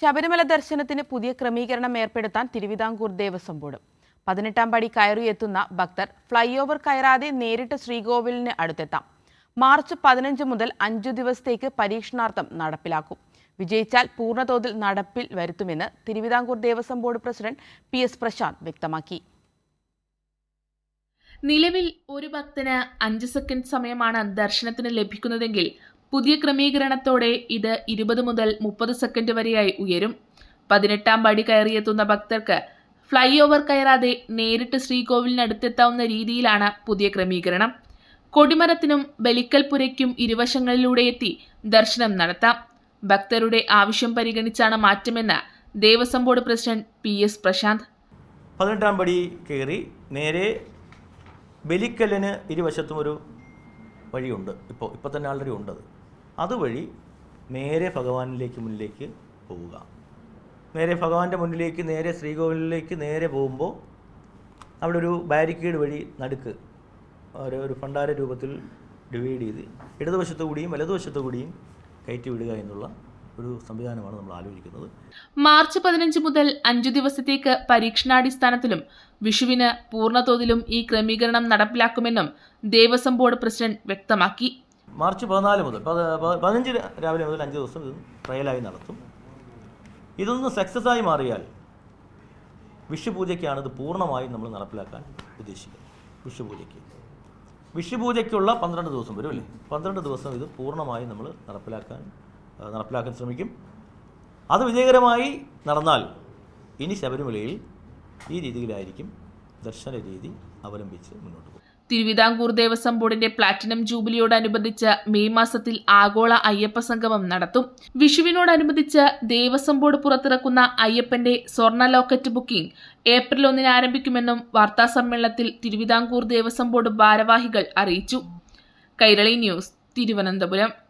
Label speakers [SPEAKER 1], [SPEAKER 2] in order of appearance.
[SPEAKER 1] ശബരിമല ദർശനത്തിന് പുതിയ ക്രമീകരണം ഏർപ്പെടുത്താൻ തിരുവിതാംകൂർ ദേവസ്വം ബോർഡ്. പതിനെട്ടാം പടി കയറി എത്തുന്ന ഭക്തർ ഫ്ലൈ ഓവർ കയറാതെ നേരിട്ട് ശ്രീകോവിലിന് അടുത്തെത്താം. മാർച്ച് പതിനഞ്ച് മുതൽ അഞ്ചു ദിവസത്തേക്ക് പരീക്ഷണാർത്ഥം നടപ്പിലാക്കും. വിജയിച്ചാൽ പൂർണതോതിൽ നടപ്പിൽ വരുത്തുമെന്ന് Travancore Devaswom board president P S Prashanth വ്യക്തമാക്കി.
[SPEAKER 2] നിലവിൽ ഒരു ഭക്തന് അഞ്ച് സെക്കൻഡ് സമയമാണ് ദർശനത്തിന് ലഭിക്കുന്നതെങ്കിൽ പുതിയ ക്രമീകരണത്തോടെ ഇത് ഇരുപത് മുതൽ മുപ്പത് സെക്കൻഡ് വരെയായി ഉയരും. പതിനെട്ടാം പടി കയറിയെത്തുന്ന ഭക്തർക്ക് ഫ്ലൈ ഓവർ കയറാതെ നേരിട്ട് ശ്രീകോവിലിനടുത്തെത്താവുന്ന രീതിയിലാണ് പുതിയ ക്രമീകരണം. കൊടിമരത്തിനും ബലിക്കൽപുരയ്ക്കും ഇരുവശങ്ങളിലൂടെ എത്തി ദർശനം നടത്താം. ഭക്തരുടെ ആവശ്യം പരിഗണിച്ചാണ് മാറ്റമെന്ന് Devaswom board president P S Prashanth.
[SPEAKER 3] പതിനെട്ടാം പടി കയറി നേരെ ബലിക്കല്ലിന് ഇരുവശത്തും ഒരു വഴിയുണ്ട്. ഇപ്പോൾ ഇപ്പോൾ തന്നെ ആൾറെഡി ഉണ്ടത്. അതുവഴി നേരെ ഭഗവാനിലേക്ക് മുന്നിലേക്ക് പോവുക. നേരെ ഭഗവാന്റെ മുന്നിലേക്ക് നേരെ ശ്രീകോവിലിലേക്ക് നേരെ പോകുമ്പോൾ അവിടെ ഒരു ബാരിക്കേഡ് വഴി നടുക്ക് ഒരു ഒരു ഭണ്ഡാര രൂപത്തിൽ ഡിവൈഡ് ചെയ്ത് ഇടതുവശത്തു കൂടിയും വലതുവശത്തു കൂടിയും കയറ്റി വിടുക എന്നുള്ള ഒരു സംവിധാനമാണ് നമ്മൾ ആലോചിക്കുന്നത്.
[SPEAKER 2] മാർച്ച് പതിനഞ്ച് മുതൽ അഞ്ചു ദിവസത്തേക്ക് പരീക്ഷണാടിസ്ഥാനത്തിലും വിഷുവിന് പൂർണതോതിലും ഈ ക്രമീകരണം നടപ്പിലാക്കുമെന്നും ദേവസ്വം ബോർഡ് പ്രസിഡന്റ് വ്യക്തമാക്കി.
[SPEAKER 3] മാർച്ച് പതിനാല് മുതൽ പതിനഞ്ച് രാവിലെ മുതൽ അഞ്ച് ദിവസം ഇത് ട്രയലായി നടത്തും. ഇതൊന്ന് സക്സസ് ആയി മാറിയാൽ വിഷുപൂജയ്ക്കാണ് ഇത് പൂർണമായും നമ്മൾ നടപ്പിലാക്കാൻ ഉദ്ദേശിക്കുന്നത്. വിഷുപൂജയ്ക്ക്. വിഷുപൂജയ്ക്കുള്ള പന്ത്രണ്ട് ദിവസം വരും അല്ലേ? പന്ത്രണ്ട് ദിവസം ഇത് പൂർണമായും നമ്മൾ നടപ്പിലാക്കാൻ നടപ്പിലാക്കാൻ ശ്രമിക്കും. അത് വിജയകരമായി നടന്നാൽ ഇനി ശബരിമലയിൽ ഈ രീതിയിലായിരിക്കും ദർശന രീതി അവലംബിച്ച് മുന്നോട്ട് പോകും.
[SPEAKER 2] തിരുവിതാംകൂർ ദേവസ്വം ബോർഡിന്റെ പ്ലാറ്റിനം ജൂബിലിയോടനുബന്ധിച്ച് മെയ് മാസത്തിൽ ആഗോള അയ്യപ്പ സംഗമം നടത്തും. വിഷുവിനോടനുബന്ധിച്ച് ദേവസ്വം ബോർഡ് പുറത്തിറക്കുന്ന അയ്യപ്പന്റെ സ്വർണ ലോക്കറ്റ് ബുക്കിംഗ് ഏപ്രിൽ ഒന്നിന് ആരംഭിക്കുമെന്നും വാർത്താസമ്മേളനത്തിൽ തിരുവിതാംകൂർ ദേവസ്വം ബോർഡ് ഭാരവാഹികൾ അറിയിച്ചു. കൈരളി ന്യൂസ് തിരുവനന്തപുരം.